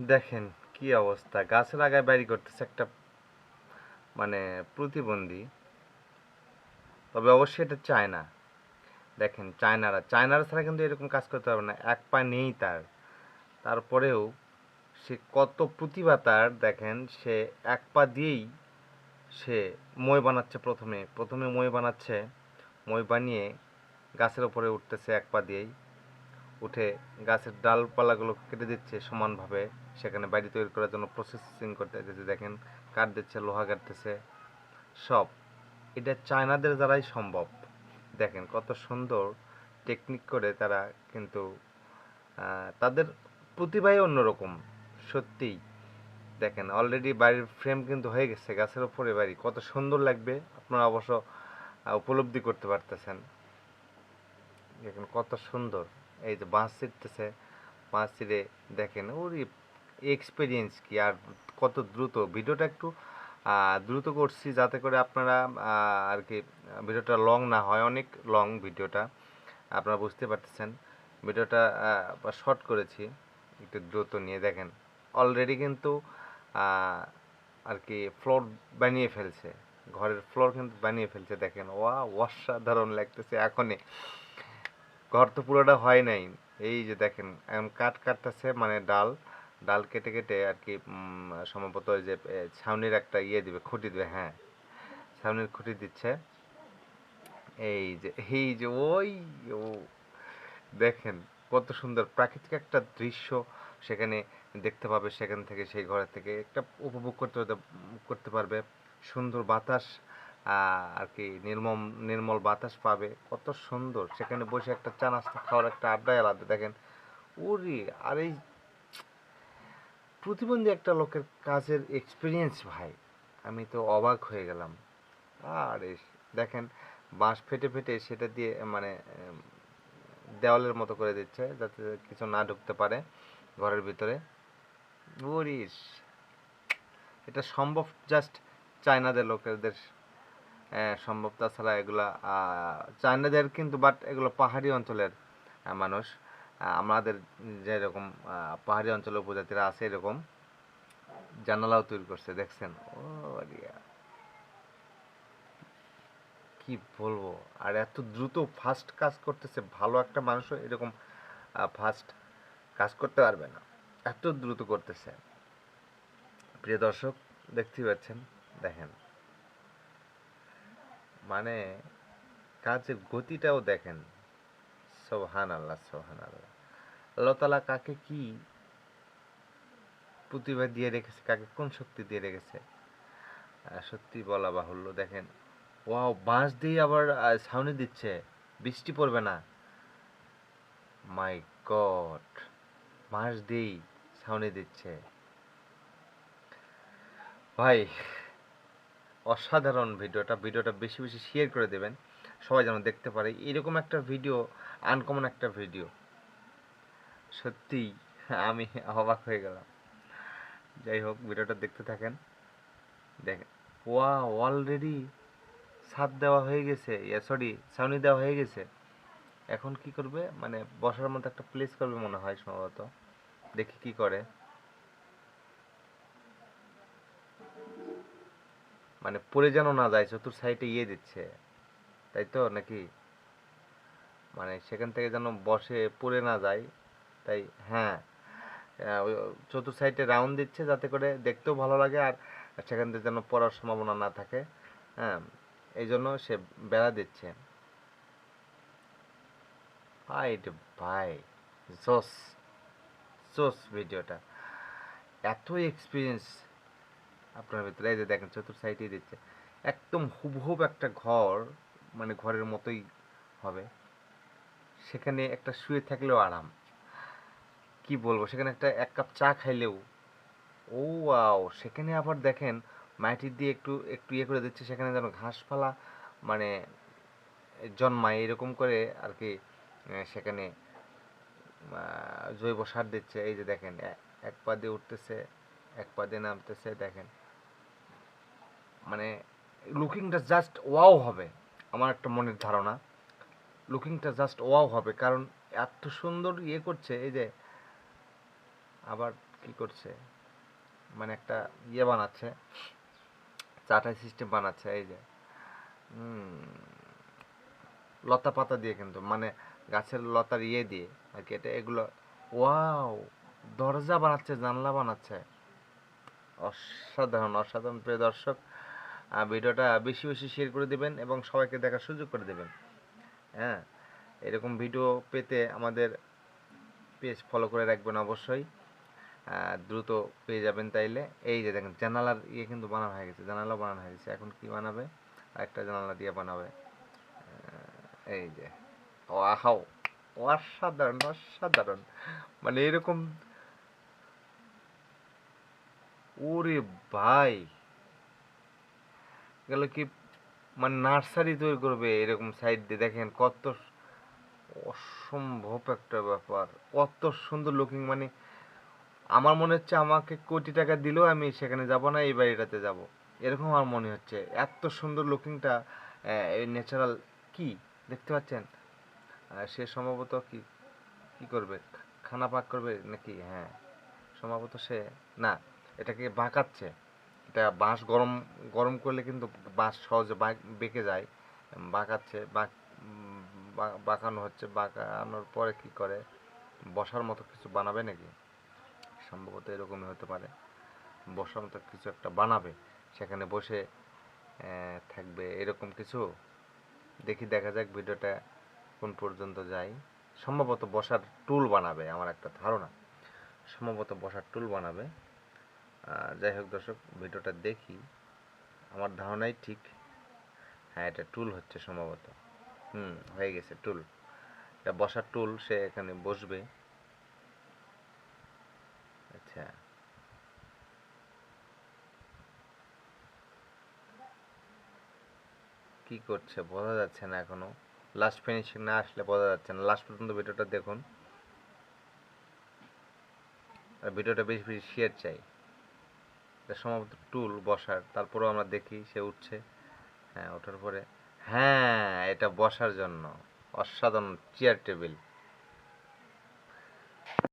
দেখেন কি অবস্থা। গাছের আগায় বাড়ি করতেছে একটা মানে প্রতিবন্ধী। তবে অবশ্যই এটা চায়না। দেখেন চায়নারা চায়নারা ছাড়া কিন্তু এরকম কাজ করতে পারবে না। এক পা নেই তার। তারপরেও সে কত প্রতিভা তার, দেখেন সে এক পা দিয়েই সে মই বানাচ্ছে প্রথমে। প্রথমে মই বানাচ্ছে, মই বানিয়ে গাছের ওপরে উঠতেছে এক পা দিয়েই। উঠে গাছের ডালপালাগুলো কেটে দিচ্ছে সমানভাবে। সেখানে বাড়ি তৈরি করার জন্য প্রসেসিং করতে দিচ্ছে দেখেন, কাঠ দিচ্ছে, লোহা কাটতেছে। সব। এটা চায়নাদের দ্বারাই সম্ভব। দেখেন, কত সুন্দর টেকনিক করে তারা কিন্তু তাদের প্রতিভাই অন্যরকম। সত্যিই। দেখেন অলরেডি বাড়ির ফ্রেম কিন্তু হয়ে গেছে। গাছের ওপরে বাড়ি। কত সুন্দর লাগবে। আপনারা অবশ্য উপলব্ধি করতে পারতেছেন। দেখেন, কত সুন্দর। এই যে বাঁশ ছিটতেছে বাঁশ ছিঁড়ে দেখেন ওর এক্সপিরিয়েন্স কি? আর কত দ্রুত? ভিডিওটা একটু দ্রুত করছি যাতে করে আপনারা আর কি, ভিডিওটা লং না হয়, অনেক লং ভিডিওটা। আপনারা বুঝতে পারতেছেন। ভিডিওটা শর্ট করেছি, একটু দ্রুত নিয়ে দেখেন। অলরেডি কিন্তু আর কি ফ্লোর বানিয়ে ফেলছে। ঘরের ফ্লোর কিন্তু বানিয়ে ফেলছে, দেখেন। ওয়া, অসাধারণ লাগতেছে এখনই। ঘর তো পুরোটা হয় নাই। এই যে দেখেন, এখন কাঠ কাটতেছে মানে ডাল ডাল কেটে কেটে আর কি সম্ভবত ওই যে ছাউনির একটা ইয়ে দিবে, খুঁটি দিবে হ্যাঁ ছাউনির খুঁটি দিচ্ছে। এই যে এই যে, ওই, ও, দেখেন কত সুন্দর প্রাকৃতিক একটা দৃশ্য সেখানে দেখতে পাবে সেখান থেকে, সেই ঘরের থেকে। একটা উপভোগ করতে করতে পারবে। সুন্দর বাতাস আর কি, নির্মম, নির্মল বাতাস পাবে। কত সুন্দর। সেখানে বসে একটা চা নাস্তা খাওয়ার একটা আড্ডায় আলাদা দেখেন, ওরে, আর এই প্রতিবন্ধী একটা লোকের কাজের এক্সপিরিয়েন্স ভাই। আমি তো অবাক হয়ে গেলাম। আরে, দেখেন, বাঁশ ফেটে ফেটে সেটা দিয়ে মানে দেওয়ালের মতো করে দিচ্ছে যাতে কিছু না ঢুকতে পারে ঘরের ভিতরে। বরিস এটা সম্ভব জাস্ট চায়নাদের লোকেদের সম্ভব। তাছাড়া এগুলা চায়নাদের কিন্তু বাট এগুলো পাহাড়ি অঞ্চলের মানুষ। আমাদের যেরকম পাহাড়ি অঞ্চলের উপজাতিরা আছে এরকম। জানালাও তৈরি করছে, দেখছেন? ও কি বলব? আর এত দ্রুত ফাস্ট কাজ করতেছে, ভালো একটা মানুষও এরকম ফাস্ট কাজ করতে পারবে না। এত দ্রুত করতেছে। প্রিয় দর্শক, দেখতেই পাচ্ছেন, দেখেন। মানে কাজের গতিটাও দেখেন। সোহান আল্লাহ সোহান আল্লাহ আল্লাহ তালা কাকে কি প্রতিভা দিয়ে রেখেছে, কাকে কোন শক্তি দিয়ে রেখেছে? সত্যি বলা বাহুল্য। দেখেন, ওয়াও, বাঁশ দিয়ে আবার ছাউনি দিচ্ছে। বৃষ্টি পড়বে না। মাই গড, বাঁশ দিয়েই ছাউনি দিচ্ছে। ভাই অসাধারণ ভিডিওটা ভিডিওটা বেশি বেশি শেয়ার করে দেবেন। সবাই যেন দেখতে পারে, এরকম একটা ভিডিও আনকমন একটা ভিডিও সত্যিই, আমি অবাক হয়ে গেলাম। যাই হোক, ভিডিওটা দেখতে থাকেন। দেখেন ওয়া অলরেডি ছাদ দেওয়া হয়ে গেছে। সরি ছাউনি দেওয়া হয়ে গেছে। এখন কি করবে? মানে বসার মতো একটা প্লেস করবে মনে হয় সম্ভবত। দেখি কি করে। মানে পড়ে যেন না যায়, চতুর সাইডে ইয়ে দিচ্ছে। তাই তো? নাকি? মানে সেখান থেকে যেন বসে পড়ে না যায়। তাই হ্যাঁ। চতুর সাইডে রাউন্ড দিচ্ছে যাতে করে দেখতেও ভালো লাগে আর সেখান থেকে যেন পড়ার সম্ভাবনা না থাকে। হ্যাঁ এই জন্য সে বেড়া দিচ্ছে। রে ভাই, জোস জোস ভিডিওটা। এত এক্সপিরিয়েন্স আপনার ভিতরে, এই যে দেখেন চতুর সাইডেই দিচ্ছে। একদম হুবহুব একটা ঘর মানে ঘরের মতোই হবে। সেখানে একটা শুয়ে থাকলেও আরাম। কি বলব? সেখানে একটা এক কাপ চা খাইলেও, ও আও সেখানে আবার দেখেন মাটি দিয়ে একটু একটু ইয়ে করে দিচ্ছে, সেখানে যেন ঘাসপালা মানে জন্মায়, এরকম করে আর কি সেখানে জৈব সার দিচ্ছে। এই যে দেখেন এক পা দিয়ে উঠতেছে, এক পা দিয়ে নামতেছে, দেখেন। মানে লুকিংটা জাস্ট ওয়াও হবে, আমার একটা মনের ধারণা। লুকিংটা জাস্ট ওয়াও হবে, কারণ এত সুন্দর ইয়ে করছে, এই যে, আবার কি করছে মানে একটা ইয়ে বানাচ্ছে, চাটাই সিস্টেম বানাচ্ছে, এই যে লতা পাতা দিয়ে কিন্তু মানে গাছের লতার ইয়ে দিয়ে, আর কি, এটা এগুলো ওয়াও দরজা বানাচ্ছে, জানলা বানাচ্ছে। অসাধারণ অসাধারণ, প্রিয় দর্শক। ভিডিওটা বেশি বেশি শেয়ার করে দেবেন এবং সবাইকে দেখার সুযোগ করে দেবেন। হ্যাঁ এরকম ভিডিও পেতে আমাদের পেজ ফলো করে রাখবেন অবশ্যই। দ্রুত পেয়ে যাবেন তাইলে। এই যে দেখেন, জানালার ইয়ে কিন্তু বানানো হয়ে গেছে জানালা বানানো হয়ে গেছে। এখন কি বানাবে? একটা জানালা দিয়ে বানাবে। এই যে, ওয়াও, অসাধারণ অসাধারণ। মানে এরকম, ওরে ভাই! গেল কি মানে নার্সারি তৈরি করবে এরকম সাইড দিয়ে। দেখেন কত অসম্ভব একটা ব্যাপার। কত সুন্দর লুকিং মানে আমার মনে হচ্ছে আমাকে কোটি টাকা দিলেও আমি সেখানে যাব না, এই বাড়িটাতে যাব। এরকম আমার মনে হচ্ছে। এত সুন্দর লুকিংটা ন্যাচারাল কি? দেখতে পাচ্ছেন? সে সম্ভবত কি কি করবে? খানা পাক করবে নাকি? হ্যাঁ। সম্ভবত সে, না, এটাকে বাঁকাচ্ছে। এটা বাঁশ গরম গরম করলে কিন্তু বাঁশ সহজে বাঁক- যায় বাঁকাচ্ছে বাঁকানো হচ্ছে, বাঁকানোর পরে কি করে? বসার মতো কিছু বানাবে নাকি? সম্ভবত এরকমই হতে পারে। বসার মতো কিছু একটা বানাবে, সেখানে বসে থাকবে, এরকম কিছু? দেখি, দেখা যাক ভিডিওটা কোন পর্যন্ত যায় সম্ভবত বসার টুল বানাবে, আমার একটা ধারণা। সম্ভবত বসার টুল বানাবে। যাই হোক দর্শক, ভিডিওটা দেখি। আমার ধারণাই ঠিক। হ্যাঁ এটা টুল হচ্ছে সম্ভবত। হুম, হয়ে গেছে টুল। এটা বসার টুল, সে এখানে বসবে। আচ্ছা। কি করছে? বোঝা যাচ্ছে না এখনও। লাস্ট ফিনিশিং না আসলে বোঝা যাচ্ছে না। লাস্ট পর্যন্ত ভিডিওটা দেখুন। আর ভিডিওটা বেশি বেশি শেয়ার চাই। সম্ভবত টুল বসার, তারপরেও আমরা দেখি সে উঠছে। হ্যাঁ ওঠার পরে হ্যাঁ এটা বসার জন্য অসাধারণ চেয়ার টেবিল